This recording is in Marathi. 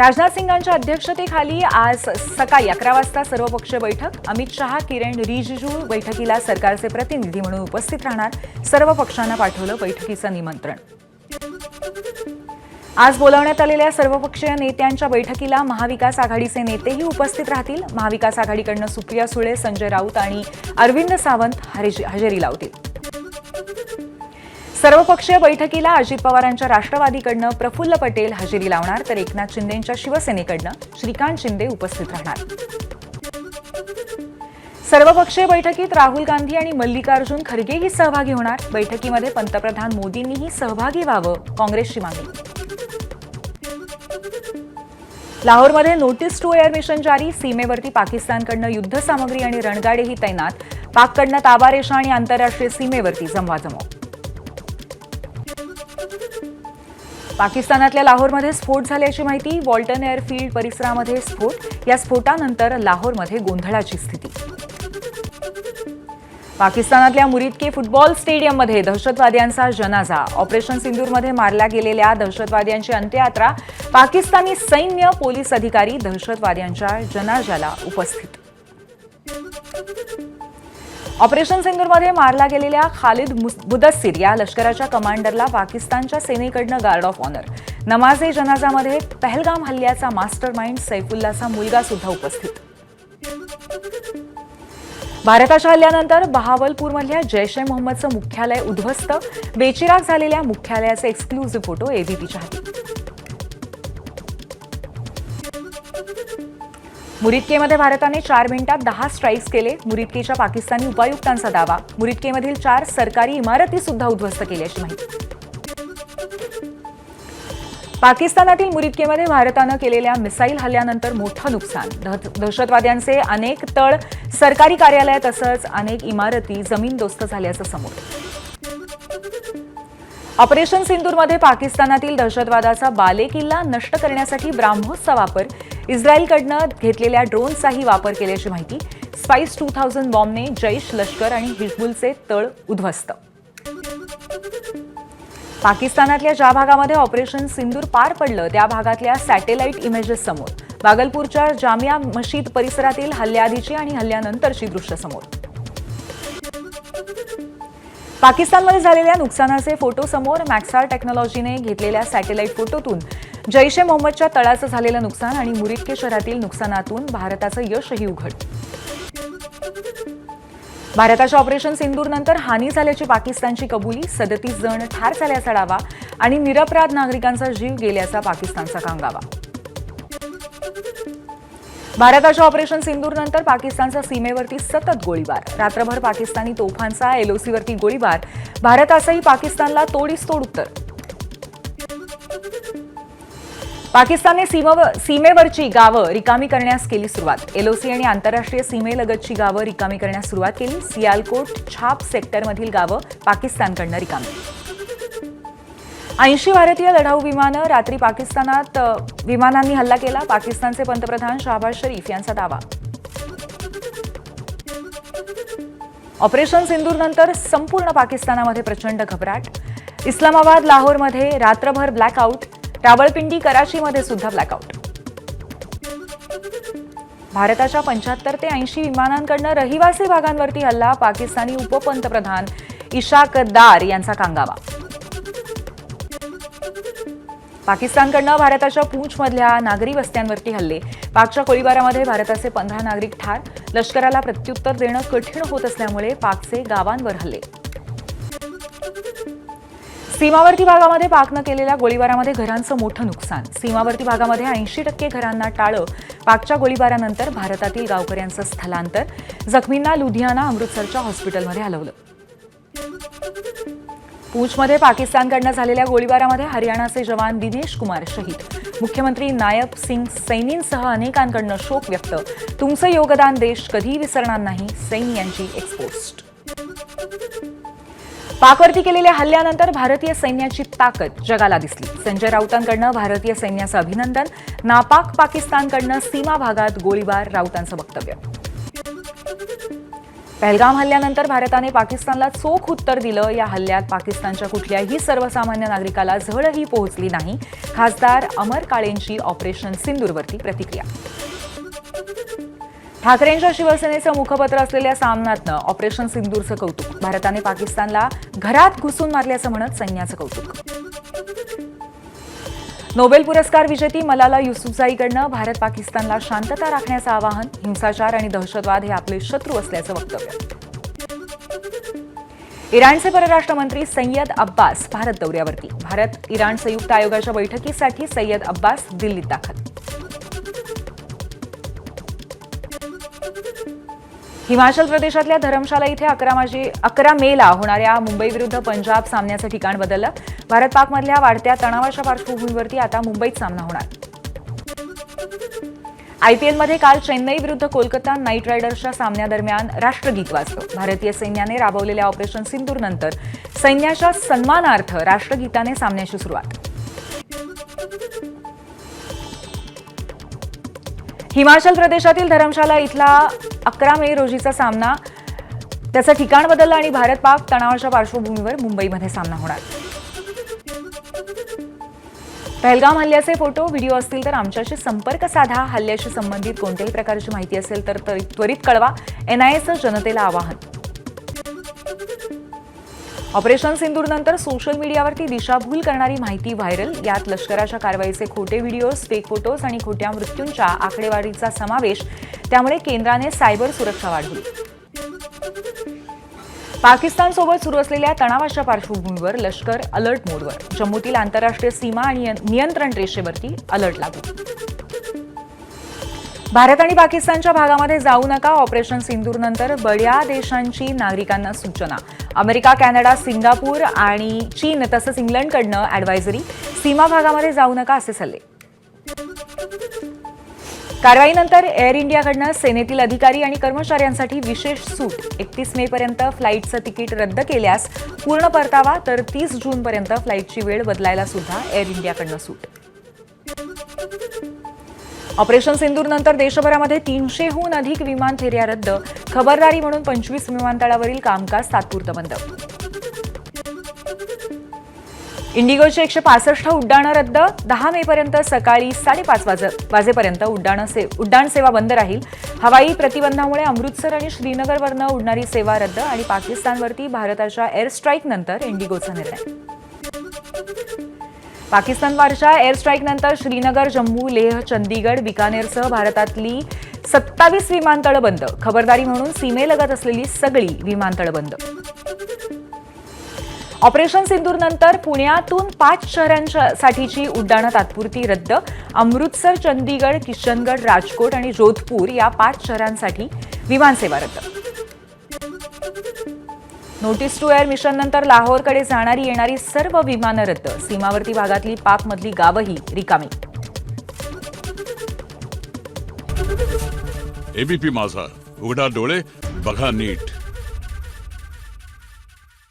राजनाथ सिंगांच्या अध्यक्षतेखाली आज सकाळी अकरा वाजता सर्वपक्षीय बैठक. अमित शहा किरण रिजिजू बैठकीला सरकारचे प्रतिनिधी म्हणून उपस्थित राहणार. सर्व पक्षांना पाठवलं बैठकीचं निमंत्रण. आज बोलावण्यात आलेल्या सर्वपक्षीय नेत्यांच्या बैठकीला महाविकास आघाडीचे नेतेही उपस्थित राहतील. महाविकास आघाडीकडनं सुप्रिया सुळे संजय राऊत आणि अरविंद सावंत हजेरी लावतील. सर्वपक्षीय बैठकीला अजित पवारांच्या राष्ट्रवादीकडनं प्रफुल्ल पटेल हजेरी लावणार तर एकनाथ शिंदेंच्या शिवसेनेकडनं श्रीकांत शिंदे उपस्थित राहणार. सर्वपक्षीय बैठकीत राहुल गांधी आणि मल्लिकार्जुन खरगेही सहभागी होणार. बैठकीमध्ये पंतप्रधान मोदींनीही सहभागी व्हावं काँग्रेसची मागणी. लाहोरमध्ये नोटीस टू एअर मिशन जारी. सीमेवरती पाकिस्तानकडनं युद्धसामग्री आणि रणगाडेही तैनात. पाककडनं ताबारेषा आणि आंतरराष्ट्रीय सीमेवरती जमवाजमव. पाकिस्तानातल्या लाहोरमध्ये स्फोट झाल्याची माहिती वॉल्टन एअरफील्ड परिसरामध्ये स्फोट. या स्फोटानंतर लाहोरमध्ये गोंधळाची स्थिती. पाकिस्तानातल्या मुरीदके फुटबॉल स्टेडियममध्ये दहशतवाद्यांचा जनाजा. ऑपरेशन सिंदूरमध्ये मारल्या गेलेल्या दहशतवाद्यांची अंत्ययात्रा. पाकिस्तानी सैन्य पोलीस अधिकारी दहशतवाद्यांच्या जनाजाला उपस्थित. ऑपरेशन सिंदूरमध्ये मारला गेलेल्या खालिद मुदस्सीर या लष्कराच्या कमांडरला पाकिस्तानच्या सेनेकडनं गार्ड ऑफ ऑनर. नमाजे जनाजामध्ये पहलगाम हल्ल्याचा मास्टर माइंड सैफुल्लाचा मुलगा सुद्धा उपस्थित. भारताच्या हल्ल्यानंतर बहावलपूरमधल्या जैश ए मोहम्मदचं मुख्यालय उद्ध्वस्त. बेचिराग झालेल्या मुख्यालयाचे एक्सक्लुझिव्ह फोटो एबीपीच्या हाती. मुरिदकेमध्ये भारताने चार मिनिटात दहा स्ट्राईक्स केले. मुरिदकेच्या पाकिस्तानी उपायुक्तांचा दावा. मुरिदकेमधील चार सरकारी इमारती सुद्धा उद्ध्वस्त केल्याची माहिती. पाकिस्तानातील मुरिदकेमध्ये भारतानं केलेल्या मिसाईल हल्ल्यानंतर मोठं नुकसान. दह- दहशतवाद्यांचे अनेक तळ सरकारी कार्यालय तसंच अनेक इमारती जमीनदोस्त झाल्याचं समोर. ऑपरेशन सिंदूरमध्ये पाकिस्तानातील दहशतवादाचा बालेकिल्ला नष्ट करण्यासाठी ब्राह्मोसचा वापर. इस्रायलकडनं घेतलेल्या ड्रोनचाही वापर केल्याची माहिती. स्पाइस टू थाउजंड बॉम्बने जैश लष्कर आणि हिजबुलचे तळ उद्ध्वस्त. पाकिस्तानातल्या ज्या भागामध्ये ऑपरेशन सिंदूर पार पडलं त्या भागातल्या सॅटेलाईट इमेजेस समोर. बागलपूरच्या जामिया मशीद परिसरातील हल्ल्याआधीची आणि हल्ल्यानंतरची दृश्य समोर. पाकिस्तानमध्ये झालेल्या नुकसानाचे फोटो समोर मॅक्सार टेक्नॉलॉजीने घेतलेल्या सॅटेलाईट फोटोतून जैश ए मोहम्मदच्या तळाचं झालेलं नुकसान आणि मुरिक्के शहरातील नुकसानातून भारताचं यशही उघड. भारताच्या ऑपरेशन सिंदूरनंतर हानी झाल्याची पाकिस्तानची कबुली सदतीस जण ठार झाल्याचा डावा आणि निरपराध नागरिकांचा जीव गेल्याचा पाकिस्तानचा कांगावा. भारताच्या ऑपरेशन सिंदूरनंतर पाकिस्तानचा सीमेवरती सतत गोळीबार. रात्रभर पाकिस्तानी तोफांचा एलओसीवरती गोळीबार. भारताचंही पाकिस्तानला तोडीस तोड उत्तर. पाकिस्तानने सीमेवरची गावं रिकामी करण्यास केली सुरुवात. एलओसी आणि आंतरराष्ट्रीय सीमेलगतची गावं रिकामी करण्यास सुरुवात केली. सियालकोट छाप सेक्टरमधील गावं पाकिस्तानकडनं रिकामी. ऐंशी भारतीय लढाऊ विमानं रात्री पाकिस्तानात विमानांनी हल्ला केला. पाकिस्तानचे पंतप्रधान शहबाज शरीफ यांचा दावा. ऑपरेशन सिंदूरनंतर संपूर्ण पाकिस्तानामध्ये प्रचंड घबराट. इस्लामाबाद लाहोरमध्ये रात्रभर ब्लॅकआउट. रावळपिंडी कराचीमध्ये सुद्धा ब्लॅकआउट भारताच्या पंच्याहत्तर ते ऐंशी विमानांकडनं रहिवासी भागांवरती हल्ला पाकिस्तानी उपपंतप्रधान इशाक दार यांचा कांगावा. पाकिस्तानकडनं भारताच्या पूंछमधल्या नागरी वस्त्यांवरती हल्ले. पाकच्या गोळीबारामध्ये भारताचे पंधरा नागरिक ठार. लष्कराला प्रत्युत्तर देणं कठीण होत असल्यामुळे पाकचे गावांवर हल्ले. सीमावर्ती भागामध्ये पाकनं केलेल्या गोळीबारामध्ये घरांचं मोठं नुकसान. सीमावर्ती भागामध्ये ऐंशी टक्के घरांना टाळं. पाकच्या गोळीबारानंतर भारतातील गावकऱ्यांचं स्थलांतर. जखमींना लुधियाना अमृतसरच्या हॉस्पिटलमध्ये हलवलं. पूंछमध्ये पाकिस्तानकडनं झालेल्या गोळीबारामध्ये हरियाणाचे जवान दिनेश कुमार शहीद. मुख्यमंत्री नायब सिंग सैनींसह अनेकांकडनं शोक व्यक्त. तुमचं योगदान देश कधीही विसरणार नाही सैनी यांची एक्सपोस्ट पाकवरती केलेल्या हल्ल्यानंतर भारतीय सैन्याची ताकद जगाला दिसली. संजय राऊतांकडनं भारतीय सैन्याचं अभिनंदन. नापाक पाकिस्तानकडनं सीमा भागात गोळीबार राऊतांचं वक्तव्य. पहलगाम हल्ल्यानंतर भारताने पाकिस्तानला चोख उत्तर दिलं. या हल्ल्यात पाकिस्तानच्या कुठल्याही सर्वसामान्य नागरिकाला झळही पोहोचली नाही. खासदार अमर काळेंची ऑपरेशन सिंदूरवरती प्रतिक्रिया. ठाकरेंच्या शिवसेनेचं मुखपत्र असलेल्या सामनातनं ऑपरेशन सिंदूरचं कौतुक. भारताने पाकिस्तानला घरात घुसून मारल्याचं म्हणत सैन्याचं कौतुक. नोबेल पुरस्कार विजेती मलाला युसुफजाईकडनं भारत पाकिस्तानला शांतता राखण्याचं आवाहन हिंसाचार आणि दहशतवाद हे आपले शत्रू असल्याचं वक्तव्य. इराणचे परराष्ट्र मंत्री सय्यद अब्बास भारत दौऱ्यावरती. भारत इराण संयुक्त आयोगाच्या बैठकीसाठी सय्यद अब्बास दिल्लीत दाखल. हिमाचल प्रदेशातल्या धरमशाला इथे अकरा माजी अकरा मेला होणाऱ्या मुंबई विरुद्ध पंजाब सामन्याचं ठिकाण बदललं. भारत पाकमधल्या वाढत्या तणावाच्या पार्श्वभूमीवरती आता मुंबईत सामना होणार. आयपीएलमध्ये काल चेन्नई विरुद्ध कोलकाता नाईट रायडर्सच्या सामन्यादरम्यान राष्ट्रगीत वाजलं भारतीय सैन्याने राबवलेल्या ऑपरेशन सिंदूरनंतर सैन्याच्या सन्मानार्थ राष्ट्रगीताने सामन्याची सुरुवात. हिमाचल प्रदेशातील धरमशाला इथला अकरा मे रोजीचा सामना. त्याचं ठिकाण बदललं आणि भारत पाक तणावाच्या पार्श्वभूमीवर मुंबईमध्ये सामना होणार. पहलगाम हल्ल्याचे फोटो व्हिडिओ असतील तर आमच्याशी संपर्क साधा. हल्ल्याशी संबंधित कोणत्याही प्रकारची माहिती असेल तर त्वरित त्वरित कळवा एनआयएचं जनतेला आवाहन. ऑपरेशन सिंदूरनंतर सोशल मीडियावरती दिशाभूल करणारी माहिती व्हायरल. यात लष्कराच्या कारवाईचे खोटे व्हिडिओज फेक फोटोज आणि खोट्या मृत्यूंच्या आकडेवारीचा समावेश. त्यामुळे केंद्राने सायबर सुरक्षा वाढवली. पाकिस्तानसोबत सुरू असलेल्या तणावाच्या पार्श्वभूमीवर लष्कर अलर्ट मोडवर. जम्मूतील आंतरराष्ट्रीय सीमा आणि नियंत्रण रेषेवरती अलर्ट लागू. भारत आणि पाकिस्तानच्या भागामध्ये जाऊ नका. ऑपरेशन सिंदूरनंतर बड्या देशांची नागरिकांना सूचना. अमेरिका कॅनडा सिंगापूर आणि चीन तसंच इंग्लंडकडनं ॲडवायझरी सीमा भागामध्ये जाऊ नका असे सल्ले. कारवाईनंतर एअर इंडियाकडनं सेनेतील अधिकारी आणि कर्मचाऱ्यांसाठी विशेष सूट. एकतीस मे पर्यंत फ्लाईटचं तिकीट रद्द केल्यास पूर्ण परतावा तर तीस जूनपर्यंत फ्लाईटची वेळ बदलायला सुद्धा एअर इंडियाकडनं सूट. ऑपरेशन सिंदूरनंतर देशभरामध्ये तीनशेहून अधिक विमान फेऱ्या रद्द. खबरदारी म्हणून पंचवीस विमानतळावरील कामकाज तात्पुरतं बंद. इंडिगोचे एकशे पासष्ट उड्डाणं रद्द. दहा मे पर्यंत सकाळी साडेपाच वाज वाजेपर्यंत उड्डाण से उड्डाण सेवा बंद राहील. हवाई प्रतिबंधामुळे अमृतसर आणि श्रीनगरवरनं उडणारी सेवा रद्द आणि पाकिस्तानवरती भारताच्या एअर स्ट्राईकनंतर इंडिगोचा निर्णय. पाकिस्तानवरच्या एअर स्ट्राईकनंतर श्रीनगर जम्मू लेह चंदीगड बिकानेरसह भारतातली सत्तावीस विमानतळं बंद. खबरदारी म्हणून सीमेलगत असलेली सगळी विमानतळं बंद. ऑपरेशन सिंदूरनंतर पुण्यातून पाच शहरांसाठीची उड्डाणं तात्पुरती रद्द. अमृतसर चंदीगड किशनगड राजकोट आणि जोधपूर या पाच शहरांसाठी विमानसेवा रद्द. नोटीस टू एअर मिशननंतर लाहोरकडे जाणारी येणारी सर्व विमानं रद्द. सीमावर्ती भागातली पाकमधली गावंही रिकामी. एबीपी माझा. उघडा डोळे बघा नीट.